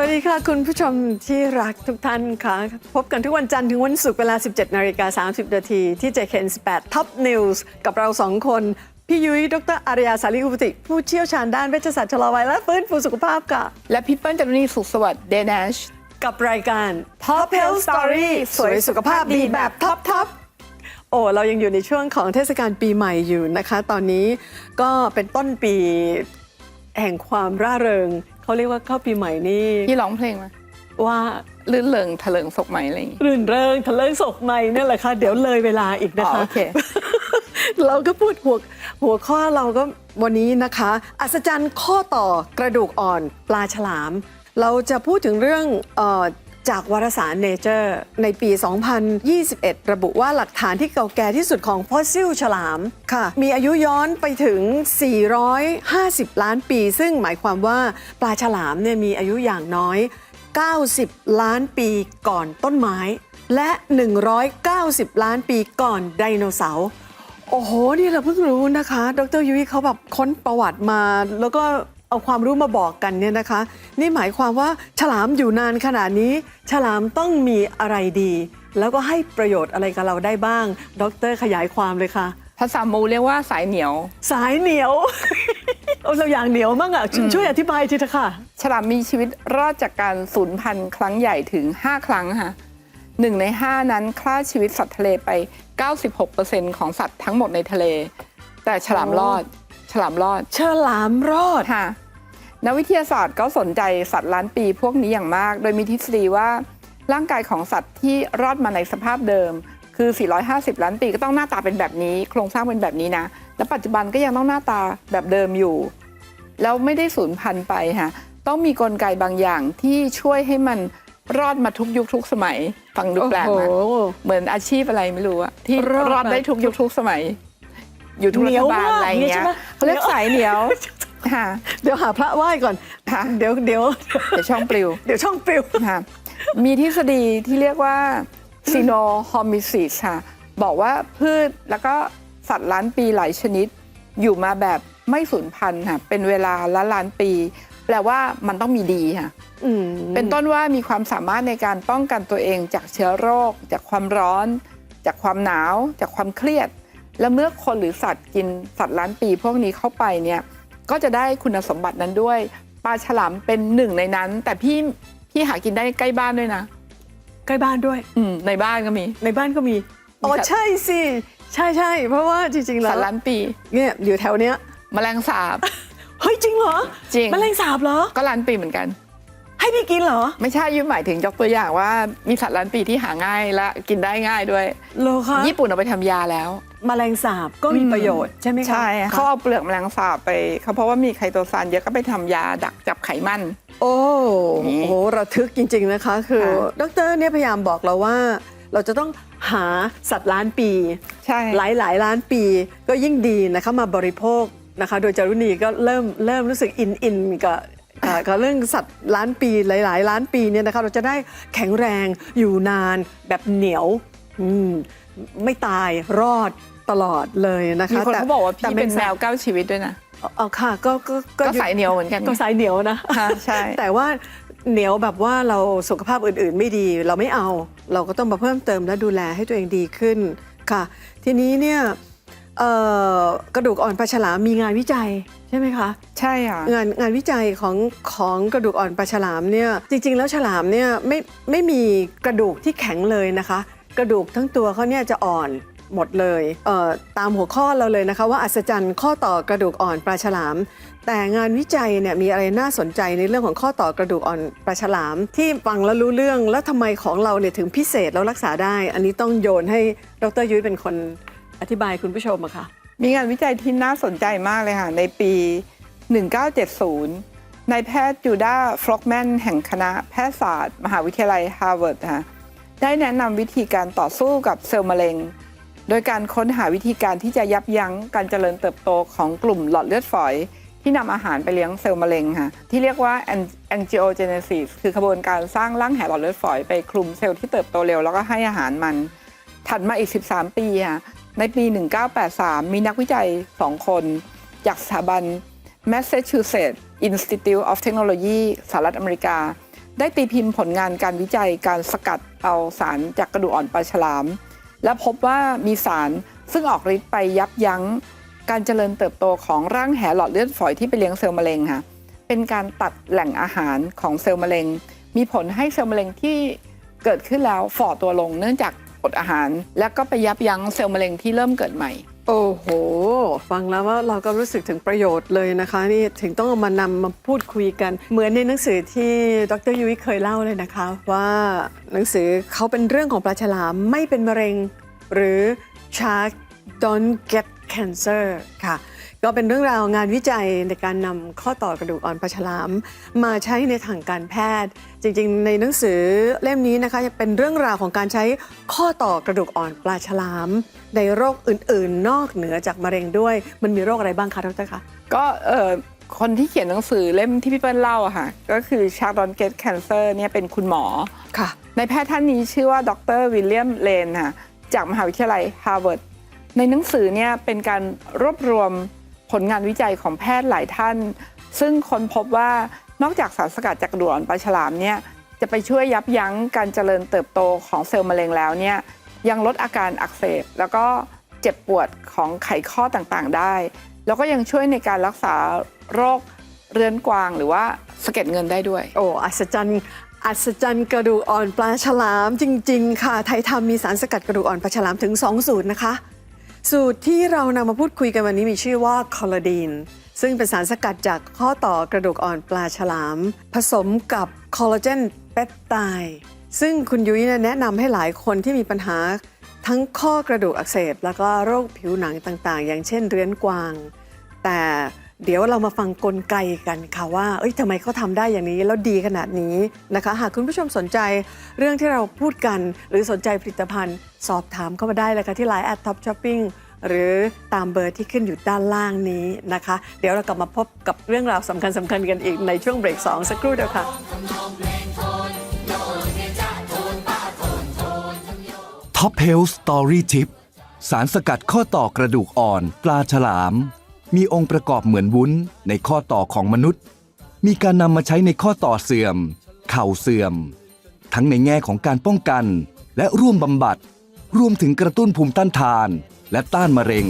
วัสดีค่ะ คุณผู้ชมที่รักทุกท่านค่ะ พบกันทุกวันจันทร์ถึงวันศุกร์เวลา 17 นาฬิกา 30 นาทีที่ JKN18 Top News กับเราสองคน พี่ยุ้ย ดรอารยาสาลีอุปติ ผู้เชี่ยวชาญด้านเวชศาสตร์ชะลอวัยและฟื้นฟูสุขภาพค่ะ และพี่เปิ้ลจารุณีสุขสวัสดิ์เดน s ชกับรายการ Top Health Story สวยสุขภาพดีแบบท็อปท็อปโอ้เรายังอยู่ในช่วงของเทศกาลปีใหม่อยู่นะคะ ตอนนี้ก็เป็นต้นปี แห่งความร่าเริง เขาเรียกว่าเข้าปีใหม่นี่พี่ร้องเพลงมาว่าลื่นเริงเถลิงศกใหม่อะไรอย่างงี้ รื่นเริงทะเลศกใหม่นั่นแหละค่ะ เดี๋ยวเลยเวลาอีกนะอ๋อคะโอเค เราก็พูดหัวหัวข้อเราก็วันนี้นะคะ อัศจรรย์ข้อต่อกระดูกอ่อนปลาฉลาม เราจะพูดถึงเรื่องเออ จากวารสาร Nature ในปี 2021 ระบุว่าหลักฐานที่เก่าแก่ที่สุดของฟอสซิลฉลามค่ะ มีอายุย้อนไปถึง 450 ล้านปี ซึ่งหมายความว่าปลาฉลามเนี่ยมีอายุอย่างน้อย 90 ล้านปีก่อนต้นไม้ และ 190 ล้านปีก่อนไดโนเสาร์โอ้โห นี่เราเพิ่งรู้นะคะ ดรยุ้ยเขาแบบค้นประวัติมา แล้วก็ เอาความรู้มาบอกกันเนี่ยนะคะ นี่หมายความว่าฉลามอยู่นานขนาดนี้ ฉลามต้องมีอะไรดี แล้วก็ให้ประโยชน์อะไรกับเราได้บ้าง ดรขยายความเลยค่ะ ภาษามูเรียกว่าสายเหนียว สายเหนียว เอาเราอย่างเหนียวมั่งอะช่วยช่วยอธิบายทีเถอะค่ะ ฉลามมีชีวิตรอดจากการสูญพันธุ์ครั้งใหญ่ถึง 5 ครั้งค่ะหนึ่งใน 5 นั้นฆ่าชีวิตสัตว์ทะเลไป 96%ของสัตว์ทั้งหมดในทะเล แต่ฉลามรอดฉ ลามรอดฉลามรอดค่ะนักวิทยาศาสตร์ก็สนใจสัตว์ล้านปีพวกนี้อย่างมาก โดยมีทฤษฎีว่าร่างกายของสัตว์ที่รอดมาในสภาพเดิม คือ 450 ล้านปีก็ต้องหน้าตาเป็นแบบนี้ โครงสร้างเป็นแบบนี้นะ และปัจจุบันก็ยังต้องหน้าตาแบบเดิมอยู่ แล้วไม่ได้สูญพันธุ์ไปค่ะต้องมีกลไกบางอย่างที่ช่วยให้มันรอดมาทุกยุคทุกสมัย ฟังดูแปลกโอ้ไหมโหเหมือนอาชีพอะไรไม่รู้อะที่รอดรอดได้ทุกยุคทุกสมัย อยู่ทุกเหรันีฐยวบาลมากอะไรอย่างเงี้ใช่ยไหมเขาเรียกสายเหนียวค่ะเดี๋ยวหาพระไหว้ก่อน ค่ะเดี๋ยวเดี๋ยวเดี๋ยวช่องปลิวเดี๋ยวช่องปลิว ค่ะมีทฤษฎีที่เรียกว่าซีโนฮอมิซิสค่ะบอกว่าพืชแล้วก็สัตว์ล้านปีหลายชนิด อยู่มาแบบไม่สูญพันธุ์ค่ะเป็นเวลาละล้านปี แปลว่ามันต้องมีดีค่ะ อืมเป็นต้นว่ามีความสามารถในการป้องกันตัวเองจากเชื้อโรค จากความร้อน จากความหนาว จากความเครียด และเมื่อคนหรือสัตว์กินสัตว์ล้านปีพวกนี้เข้าไปเนี่ยก็จะได้คุณสมบัตินั้นด้วยปลาฉลามเป็นหนึ่งในนั้น แต่พี่พี่หากินได้ใกล้บ้านด้วยนะ ใกล้บ้านด้วย อืมในบ้านก็มี ในบ้านก็มี อ๋อสัตว์ใช่สิ ใช่ใช่เพราะว่าจริงๆแล้สัวตว์ล้านปีเนี่ยอยู่แถวเนี้ยแมลงสาบ เฮ้ยจริงเหรอจริงแมลงสาบเหรอ ก็ล้านปีเหมือนกัน ให้พี่กินเหรอไม่ใช่ยุ่หมายถึงยกตัวอย่างว่ามีสัตว์ล้านปีที่หาง่ายและกินได้ง่ายด้วย โลคะญี่ปุ่นเอาไปทำยาแล้ว แมลงสาบก็มีอืมประโยชน์ใช่ไหมคะใช่เขาคะเอาเปลือกแมลงสาบไปเขาเพราะว่ามีไคโตซานเยอะก็ไปทำยาดักจับไขมัน โอ้นี่โหระทึกจริง ๆนะคะ คือค่ะดรเนี่ยพยายามบอกเราว่า เราจะต้องหาสัตว์ล้านปี ใช่ หลายหลายๆล้านปีก็ยิ่งดีนะคะมาบริโภคนะคะ โดยจารุณีก็เริ่มเริ่มรู้สึกอินอินกับเอ่อกับเรื่องสัตว์ล้านปีหลาย ๆ ล้านปีเนี่ยนะคะเราจะได้แข็งแรงอยู่นานแบบเหนียวอืมไม่ตายรอดตลอดเลยนะคะมีคนแต่เขาบอกว่าต่พี่เป็นแมวสเก้าชีวิตด้วยนะเอาค่ะก็ก็ก็อสายเหนียวเหมือนกันก็สายเหนียวนะค่ะใช่แต่ว่าเหนียวแบบว่าเราสุขภาพอื่นๆ ไม่ดีเราไม่เอา เราก็ต้องมาเพิ่มเติมและดูแลให้ตัวเองดีขึ้นค่ะ ทีนี้เนี่ย เอ่อกระดูกอ่อนปลาฉลามมีงานวิจัยใช่ไหมคะ ใช่ค่ะ งานงานวิจัยของของกระดูกอ่อนปลาฉลามเนี่ยจริง ๆ แล้วฉลามเนี่ยไม่ไม่มีกระดูกที่แข็งเลยนะคะ กระดูกทั้งตัวเขาเนี่ยจะอ่อนหมดเลยเอ่อตามหัวข้อเราเลยนะคะ ว่าอัศจรรย์ข้อต่อกระดูกอ่อนปลาฉลาม แต่งานวิจัยเนี่ยมีอะไรน่าสนใจในเรื่องของข้อต่อกระดูกอ่อนปลาฉลาม ที่ฟังแล้วรู้เรื่องแล้วทำไมของเราเนี่ยถึงพิเศษแล้วรักษาได้ อันนี้ต้องโยนให้ดรยุ้ยเป็นคน อธิบายคุณผู้ชมอะค่ะ มีงานวิจัยที่น่าสนใจมากเลยค่ะ ในปี 1970 นายแพทย์จูดาฟลอกแมนแห่งคณะแพทยศาสตร์ มหาวิทยาลัยฮาร์วาร์ดค่ะได้แนะนำวิธีการต่อสู้กับเซลล์มะเร็ง โดยการค้นหาวิธีการที่จะยับยั้งการเจริญเติบโตของกลุ่มหลอดเลือดฝอย ที่นำอาหารไปเลี้ยงเซลล์มะเร็งค่ะที่เรียกว่า angiogenesis คือขบวนการสร้างร่างแหหลอดเลือดฝอยไปคลุมเซลล์ที่เติบโตเร็วแล้วก็ให้อาหารมัน ถัดมาอีก 13 ปีค่ะ ในปี 1983 มีนักวิจัย 2 คน จากสถาบัน Massachusetts Institute of Technology สหรัฐอเมริกา ได้ตีพิมพ์ผลงานการวิจัยการสกัดเอาสารจากกระดูกอ่อนปลาฉลาม และพบว่ามีสารซึ่งออกฤทธิ์ไปยับยั้ง การเจริญเติบโตของร่างแหหลอดเลือดฝอยที่ไปเลี้ยงเซลล์มะเร็งค่ะเป็นการตัดแหล่งอาหารของเซลล์มะเร็ง มีผลให้เซลล์มะเร็งที่เกิดขึ้นแล้วฝ่อตัวลง เนื่องจาก ดอาหาร แล้วก็ไปยับยั้งเซลล์มะเร็งที่เริ่มเกิดใหม่ โอ้โห ฟังแล้วว่าเราก็รู้สึกถึงประโยชน์เลยนะคะ นี่ถึงต้องเอามานำมาพูดคุยกัน เหมือนในหนังสือที่ดรยุ้ยเคยเล่าเลยนะคะ ว่าหนังสือเขาเป็นเรื่องของปลาฉลามไม่เป็นมะเร็ง หรือ Shark don't get cancer ค่ะ ก็เป็นเรื่องราวงานวิจัยในการนำข้อต่อกระดูกอ่อนปลาฉลาม มาใช้ในทางการแพทย์ จริง ๆ ในหนังสือเล่มนี้นะคะยังเป็นเรื่องราวของการใช้ข้อต่อกระดูกอ่อนปลาฉลาม ในโรคอื่น ๆ นอกเหนือจากมะเร็งด้วย มันมีโรคอะไรบ้างคะดรคะก็เออคนที่เขียนหนังสือเล่มที่พี่เปิ้ลเล่าอะค่ะ ก็คือชาร์ดอนเกตแคนเซอร์เนี่ยเป็นคุณหมอค่ะ ในแพทย์ท่านนี้ชื่อว่าดรวิลเลียมเลนค่ะจากมหาวิทยาลัยฮาร์วาร์ดในหนังสือเนี่ยเป็นการรวบรวม ผลงานวิจัยของแพทย์หลายท่าน ซึ่งค้นพบว่านอกจากสารสกัดจากกระดูกอ่อนปลาฉลามเนี่ยจะไปช่วยยับยั้งการเจริญเติบโตของเซลล์มะเร็งแล้วเนี่ยยังลดอาการอักเสบ แล้วก็เจ็บปวดของไขข้อต่างๆได้ แล้วก็ยังช่วยในการรักษาโรคเรื้อนกวางหรือว่าสะเก็ดเงินได้ด้วย โอ้อัศจรรย์อัศจรรย์กระดูกอ่อนปลาฉลามจริง ๆ ค่ะ ไทยทำมีสารสกัดกระดูกอ่อนปลาฉลามถึง 2 สูตรนะคะ สูตรที่เรานำมาพูดคุยกันวันนี้มีชื่อว่าคอลลาดีน ซึ่งเป็นสารสกัดจากข้อต่อกระดูกอ่อนปลาฉลาม ผสมกับคอลลาเจนเปปไตด์ซึ่งคุณยุ้ยเนี่ยแนะนำให้หลายคนที่มีปัญหา ทั้งข้อกระดูกอักเสบ แล้วก็โรคผิวหนังต่างๆ อย่างเช่นเรื้อนกวาง แต่ เดี๋ยวเรามาฟังกลไกกันค่ะว่า เอ้ยทำไมเขาทำได้อย่างนี้แล้วดีขนาดนี้นะคะ หากคุณผู้ชมสนใจเรื่องที่เราพูดกัน หรือสนใจผลิตภัณฑ์สอบถามเข้ามาได้เลยค่ะที่ Line แอดท็อปช้อปปิ้งหรือตามเบอร์ที่ขึ้นอยู่ด้านล่างนี้นะคะ เดี๋ยวเรากลับมาพบกับเรื่องราวสำคัญสำคัญกันอีกในช่วงเบรก 2 สักครู่เดียวค่ะท็อปเฮลสตอรี่ทิปสารสกัดข้อต่อกระดูกอ่อนปลาฉลาม มีองค์ประกอบเหมือนวุ้นในข้อต่อของมนุษย์ มีการนำมาใช้ในข้อต่อเสื่อม เข่าเสื่อม ทั้งในแง่ของการป้องกัน และร่วมบำบัด รวมถึงกระตุ้นภูมิต้านทาน และต้านมะเร็ง